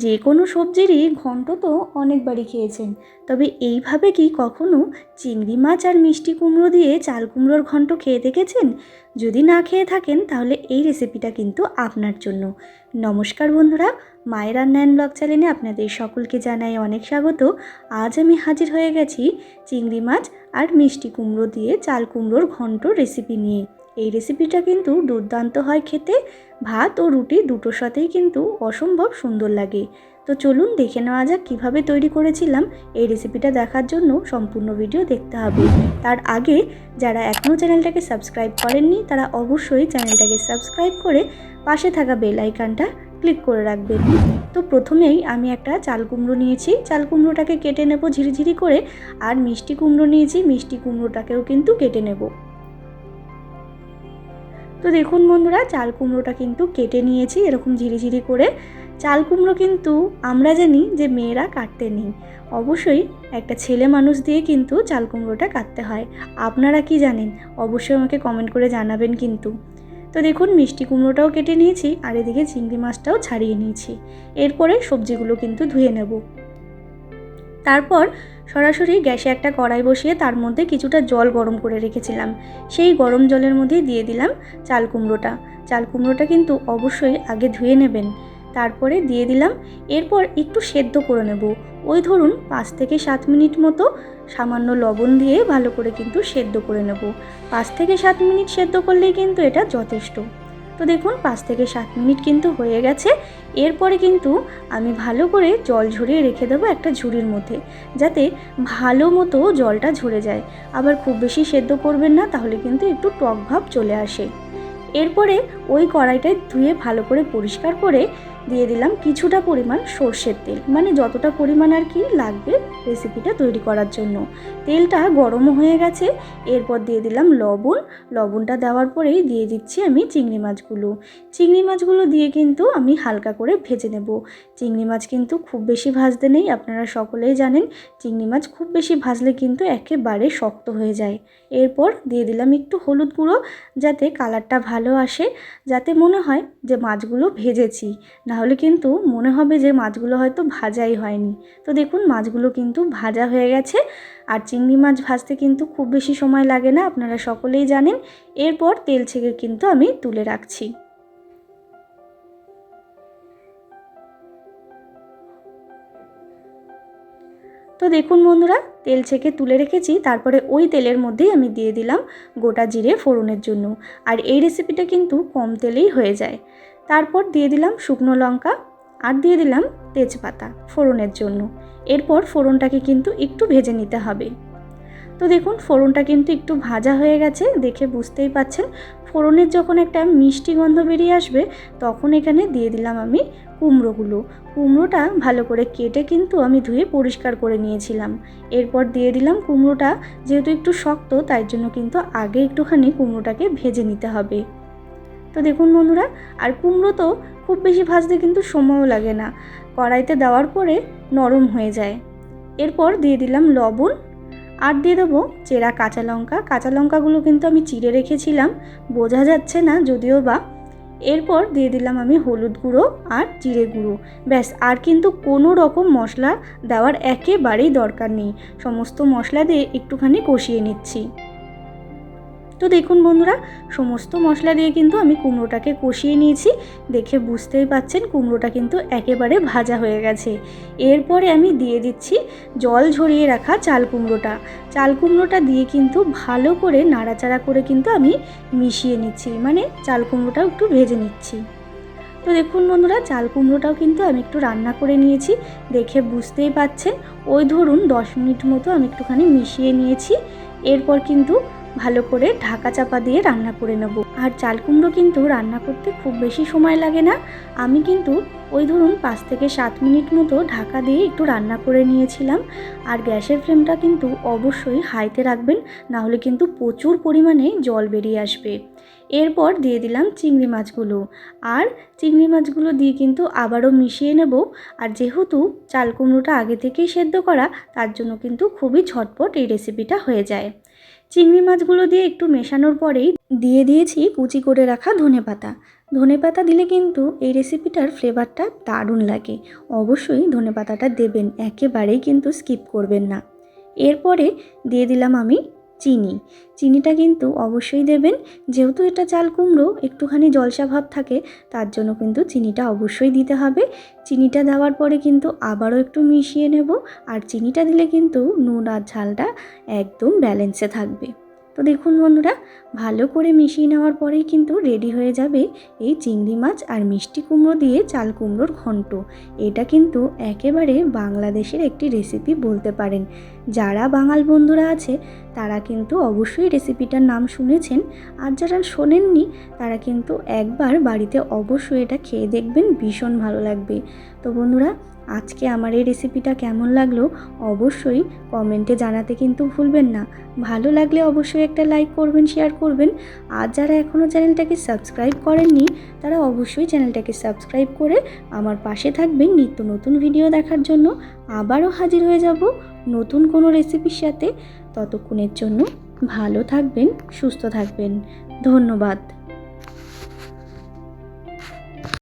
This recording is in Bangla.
যে কোনো সবজিরই ঘন্ট তো অনেকবারই খেয়েছেন, তবে এইভাবে কি কখনো চিংড়ি মাছ আর মিষ্টি কুমড়ো দিয়ে চাল কুমড়োর ঘন্ট খেয়ে দেখেছেন? যদি না খেয়ে থাকেন, তাহলে এই রেসিপিটা কিন্তু আপনার জন্য। নমস্কার বন্ধুরা মায়ের রান্নায়ন ব্লগ চ্যানেলে আপনাদের সকলকে জানাই অনেক স্বাগত। আজ আমি হাজির হয়ে গেছি চিংড়ি মাছ আর মিষ্টি কুমড়ো দিয়ে চাল কুমড়োর ঘন্ট রেসিপি নিয়ে। এই রেসিপিটা কিন্তু দুর্দান্ত হয় খেতে। ভাত ও রুটি দুটোর সাথেই কিন্তু অসম্ভব সুন্দর লাগে। তো চলুন দেখে নেওয়া যাক কীভাবে তৈরি করেছিলাম। এই রেসিপিটা দেখার জন্য সম্পূর্ণ ভিডিও দেখতে হবে। তার আগে যারা এখনও চ্যানেলটাকে সাবস্ক্রাইব করেননি, তারা অবশ্যই চ্যানেলটাকে সাবস্ক্রাইব করে পাশে থাকা বেল আইকনটা ক্লিক করে রাখবেন। তো প্রথমেই আমি একটা চাল কুমড়ো নিয়েছি। চাল কুমড়োটাকে কেটে নেব ঝিরিঝিরি করে। আর মিষ্টি কুমড়ো নিয়েছি, মিষ্টি কুমড়োটাকেও কিন্তু কেটে নেব। তো দেখুন বন্ধুরা, চাল কুমড়োটা কিন্তু কেটে নিয়েছি এরকম ঝিরিঝিরি করে। চাল কুমড়ো কিন্তু আমরা জানি যে মেয়েরা কাটতে নেই। অবশ্যই একটা ছেলে মানুষ দিয়ে কিন্তু চাল কুমড়োটা কাটতে হয়। আপনারা কি জানেন? অবশ্যই আমাকে কমেন্ট করে জানাবেন কিন্তু। তো দেখুন, মিষ্টি কুমড়োটাও কেটে নিয়েছি আর এদিকে চিংড়ি মাছটাও ছাড়িয়ে নিয়েছি। এরপরে সবজিগুলো কিন্তু ধুয়ে নেব। তারপর সরাসরি গ্যাসে একটা কড়াই বসিয়ে তার মধ্যে কিছুটা জল গরম করে রেখেছিলাম। সেই গরম জলের মধ্যেই দিয়ে দিলাম চাল কুমড়োটা। চাল কুমড়োটা কিন্তু অবশ্যই আগে ধুয়ে নেবেন। তারপরে দিয়ে দিলাম। এরপর একটু সেদ্ধ করে নেব। ওই ধরুন পাঁচ থেকে সাত মিনিট মতো সামান্য লবণ দিয়ে ভালো করে কিন্তু সেদ্ধ করে নেব। পাঁচ থেকে সাত মিনিট সেদ্ধ করলেই কিন্তু এটা যথেষ্ট। তো দেখুন পাঁচ থেকে সাত মিনিট কিন্তু হয়ে গেছে। এরপরে কিন্তু আমি ভালো করে জল ঝরিয়ে রেখে দেবো একটা ঝুড়ির মধ্যে, যাতে ভালো মতো জলটা ঝরে যায়। আবার খুব বেশি সেদ্ধ করবেন না, তাহলে কিন্তু একটু টক ভাব চলে আসে। এরপরে ওই কড়াইটায় ধুয়ে ভালো করে পরিষ্কার করে দিয়ে দিলাম কিছুটা পরিমাণ সর্ষের তেল। মানে যতটা পরিমাণ আর কি লাগবে রেসিপিটা তৈরি করার জন্য। তেলটা গরমও হয়ে গেছে, এরপর দিয়ে দিলাম লবণ। লবণটা দেওয়ার পরেই দিয়ে দিচ্ছি আমি চিংড়ি মাছগুলো। চিংড়ি মাছগুলো দিয়ে কিন্তু আমি হালকা করে ভেজে নেব। চিংড়ি মাছ কিন্তু খুব বেশি ভাজতে নেই, আপনারা সকলেই জানেন, চিংড়ি মাছ খুব বেশি ভাজলে কিন্তু একেবারে শক্ত হয়ে যায়। এরপর দিয়ে দিলাম একটু হলুদ গুঁড়ো, যাতে কালারটা ভালো আসে, যাতে মনে হয় যে মাছগুলো ভেজেছি। নাহলে কিন্তু মনে হবে যে মাছগুলো হয়তো ভাজাই হয়নি। তো দেখুন, মাছগুলো কিন্তু ভাজা হয়ে গেছে। আর চিংড়ি মাছ ভাজতে কিন্তু খুব বেশি সময় লাগে না, আপনারা সকলেই জানেন। এরপর তেল ছেঁকে কিন্তু আমি তুলে রাখছি। তো দেখুন বন্ধুরা, তেল ছেঁকে তুলে রেখেছি, তারপরে ওই তেলের মধ্যেই আমি দিয়ে দিলাম গোটা জিরে ফোড়নের জন্য। আর এই রেসিপিটা কিন্তু কম তেলেই হয়ে যায়। তারপর দিয়ে দিলাম শুকনো লঙ্কা আর দিয়ে দিলাম তেজপাতা ফোড়নের জন্য। এরপর ফোড়নটাকে কিন্তু একটু ভেজে নিতে হবে। তো দেখুন, ফোড়নটা কিন্তু একটু ভাজা হয়ে গেছে, দেখে বুঝতেই পাচ্ছেন। ফোড়নের যখন একটা মিষ্টি গন্ধ বেরিয়ে আসবে, তখন এখানে দিয়ে দিলাম আমি কুমড়োগুলো। কুমড়োটা ভালো করে কেটে কিন্তু আমি ধুয়ে পরিষ্কার করে নিয়েছিলাম। এরপর দিয়ে দিলাম কুমড়োটা, যেহেতু একটু শক্ত, তাই জন্য কিন্তু আগে একটুখানি কুমড়োটাকে ভেজে নিতে হবে। তো দেখুন বন্ধুরা, আর কুমড়ো তো খুব বেশি ভাজতে কিন্তু সময়ও লাগে না। কড়াইতে দেওয়ার পরে নরম হয়ে যায়। এরপর দিয়ে দিলাম লবণ আর দিয়ে দেবো চেরা কাঁচা লঙ্কা। কাঁচা লঙ্কাগুলো কিন্তু আমি চিড়ে রেখেছিলাম, বোঝা যাচ্ছে না যদিও বা। এরপর দিয়ে দিলাম আমি হলুদ গুঁড়ো আর জিরে গুঁড়ো। ব্যাস, আর কিন্তু কোনো রকম মশলা দেওয়ার একেবারেই দরকার নেই। সমস্ত মশলা দিয়ে একটুখানি কষিয়ে নিচ্ছি। তো দেখুন বন্ধুরা, সমস্ত মশলা দিয়ে কিন্তু আমি কুমড়োটাকে কষিয়ে নিয়েছি। দেখে বুঝতেই পাচ্ছেন কুমড়োটা কিন্তু একেবারে ভাজা হয়ে গেছে। এরপরে আমি দিয়ে দিচ্ছি জল ঝরিয়ে রাখা চাল কুমড়োটা। চাল কুমড়োটা দিয়ে কিন্তু ভালো করে নাড়াচাড়া করে কিন্তু আমি মিশিয়ে নিচ্ছি। মানে চাল কুমড়োটাও একটু ভেজে নিচ্ছি। তো দেখুন বন্ধুরা, চাল কুমড়োটাও কিন্তু আমি একটু রান্না করে নিয়েছি। দেখে বুঝতেই পাচ্ছেন, ওই ধরুন দশ মিনিট মতো আমি একটুখানি মিশিয়ে নিয়েছি। এরপর কিন্তু ভালো করে ঢাকা চাপা দিয়ে রান্না করে নেব। আর চাল কুমড়ো কিন্তু রান্না করতে খুব বেশি সময় লাগে না। আমি কিন্তু ওই ধরুন পাঁচ থেকে সাত মিনিট মতো ঢাকা দিয়ে একটু রান্না করে নিয়েছিলাম। আর গ্যাসের ফ্লেমটা কিন্তু অবশ্যই হাইতে রাখবেন, নাহলে কিন্তু প্রচুর পরিমাণে জল বেরিয়ে আসবে। এরপর দিয়ে দিলাম চিংড়ি মাছগুলো। আর চিংড়ি মাছগুলো দিয়ে কিন্তু আবারও মিশিয়ে নেব। আর যেহেতু চাল কুমড়োটা আগে থেকেই সেদ্ধ করা, তার জন্য কিন্তু খুবই ঝটপট এই রেসিপিটা হয়ে যায়। চিংড়ি মাছগুলো দিয়ে একটু মেশানোর পরেই দিয়ে দিয়েছি কুচি করে রাখা ধনে পাতা। ধনে পাতা দিলে কিন্তু এই রেসিপিটার ফ্লেভারটা দারুণ লাগে। অবশ্যই ধনে পাতাটা দেবেন, একেবারেই কিন্তু স্কিপ করবেন না। এরপরে দিয়ে দিলাম আমি চিনি। চিনিটা কিন্তু অবশ্যই দেবেন। যেহেতু এটা চাল কুমড়ো, একটুখানি জলসা ভাব থাকে, তার জন্য কিন্তু চিনিটা অবশ্যই দিতে হবে। চিনিটা দেওয়ার পরে কিন্তু আবারও একটু মিশিয়ে নেব। আর চিনিটা দিলে কিন্তু নুন আর ঝালটা একদম ব্যালেন্সে থাকবে। তো দেখুন বন্ধুরা, ভালো করে মিশিয়ে নেওয়ার পরেই কিন্তু রেডি হয়ে যাবে এই চিংড়ি মাছ আর মিষ্টি কুমড়ো দিয়ে চাল কুমড়োর ঘন্ট। এটা কিন্তু একেবারে বাংলাদেশের একটি রেসিপি বলতে পারেন। যারা বাঙাল বন্ধুরা আছে, তারা কিন্তু অবশ্যই রেসিপিটার নাম শুনেছেন। আর যারা শোনেননি, তারা কিন্তু একবার বাড়িতে অবশ্যই এটা খেয়ে দেখবেন, ভীষণ ভালো লাগবে। তো বন্ধুরা আজকে আমার এই রেসিপিটা কেমন লাগল অবশ্যই কমেন্টে জানাতে কিন্তু ভুলবেন না। ভালো লাগলে অবশ্যই একটা লাইক করবেন শেয়ার করবেন। আর যারা এখনও চ্যানেলটাকে সাবস্ক্রাইব করেননি, তারা অবশ্যই চ্যানেলটাকে সাবস্ক্রাইব করে আমার পাশে থাকবেন নিত্য নতুন ভিডিও দেখার জন্য। আবারও হাজির হয়ে যাব নতুন কোনো রেসিপির সাথে। ততক্ষণের জন্য ভালো থাকবেন, সুস্থ থাকবেন। ধন্যবাদ।